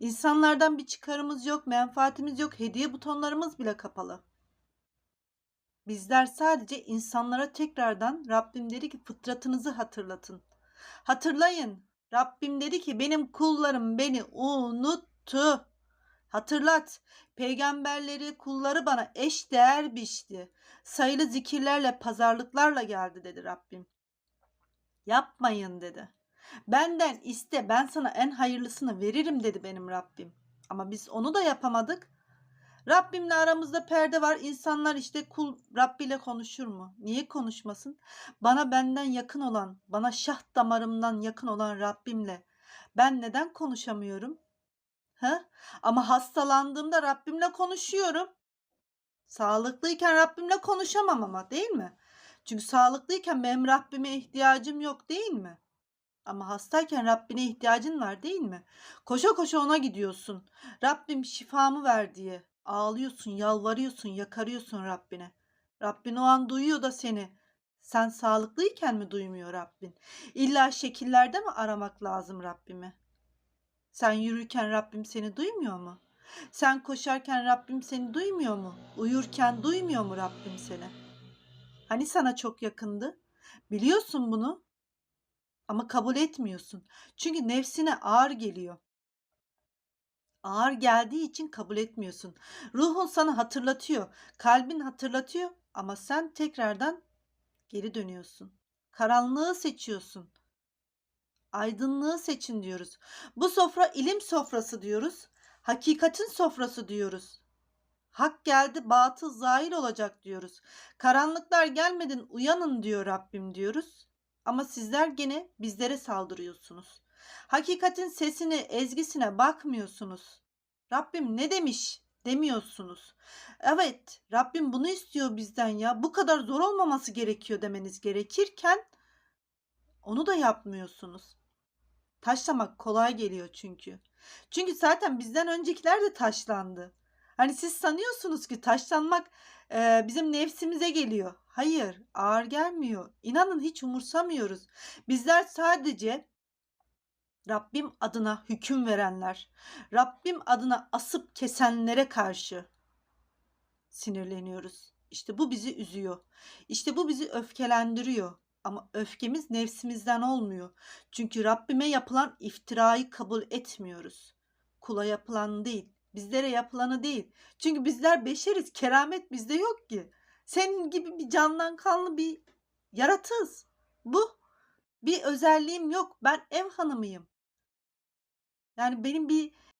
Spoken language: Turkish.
İnsanlardan bir çıkarımız yok, menfaatimiz yok, hediye butonlarımız bile kapalı. Bizler sadece insanlara tekrardan Rabbim dedi ki fıtratınızı hatırlatın. Hatırlayın. Rabbim dedi ki benim kullarım beni unuttu. Hatırlat. Peygamberleri, kulları bana eş değer biçti. Sayılı zikirlerle, pazarlıklarla geldi dedi Rabbim. Yapmayın dedi. Benden iste ben sana en hayırlısını veririm dedi benim Rabbim. Ama biz onu da yapamadık. Rabbimle aramızda perde var. İnsanlar işte kul Rabbi ile konuşur mu? Niye konuşmasın? Bana benden yakın olan, bana şah damarımdan yakın olan Rabbimle ben neden konuşamıyorum? Ha? Ama hastalandığımda Rabbimle konuşuyorum. Sağlıklıyken Rabbimle konuşamam ama değil mi? Çünkü sağlıklıyken benim Rabbime ihtiyacım yok değil mi? Ama hastayken Rabbine ihtiyacın var değil mi? Koşa koşa ona gidiyorsun. Rabbim şifamı ver diye. Ağlıyorsun, yalvarıyorsun, yakarıyorsun Rabbine. Rabbin o an duyuyor da seni. Sen sağlıklıyken mi duymuyor Rabbin? İlla şekillerde mi aramak lazım Rabbimi? Sen yürürken Rabbim seni duymuyor mu? Sen koşarken Rabbim seni duymuyor mu? Uyurken duymuyor mu Rabbim seni? Hani sana çok yakındı? Biliyorsun bunu ama kabul etmiyorsun. Çünkü nefsine ağır geliyor. Ağır geldiği için kabul etmiyorsun. Ruhun sana hatırlatıyor, kalbin hatırlatıyor ama sen tekrardan geri dönüyorsun. Karanlığı seçiyorsun. Aydınlığı seçin diyoruz. Bu sofra ilim sofrası diyoruz. Hakikatin sofrası diyoruz. Hak geldi, batıl zahir olacak diyoruz. Karanlıklar gelmedin uyanın diyor Rabbim diyoruz. Ama sizler gene bizlere saldırıyorsunuz. Hakikatin sesine, ezgisine bakmıyorsunuz. Rabbim ne demiş demiyorsunuz. Evet, Rabbim bunu istiyor bizden ya. Bu kadar zor olmaması gerekiyor demeniz gerekirken onu da yapmıyorsunuz. Taşlamak kolay geliyor çünkü. Çünkü zaten bizden öncekiler de taşlandı. Hani siz sanıyorsunuz ki taşlanmak e, bizim nefsimize geliyor. Hayır, ağır gelmiyor. İnanın hiç umursamıyoruz. Bizler sadece Rabbim adına hüküm verenler, Rabbim adına asıp kesenlere karşı sinirleniyoruz. İşte bu bizi üzüyor. İşte bu bizi öfkelendiriyor. Ama öfkemiz nefsimizden olmuyor. Çünkü Rabbime yapılan iftirayı kabul etmiyoruz. Kula yapılan değil, bizlere yapılanı değil. Çünkü bizler beşeriz, keramet bizde yok ki. Senin gibi bir candan kanlı bir yaratığız. Bu bir özelliğim yok. Ben ev hanımıyım. Yani benim bir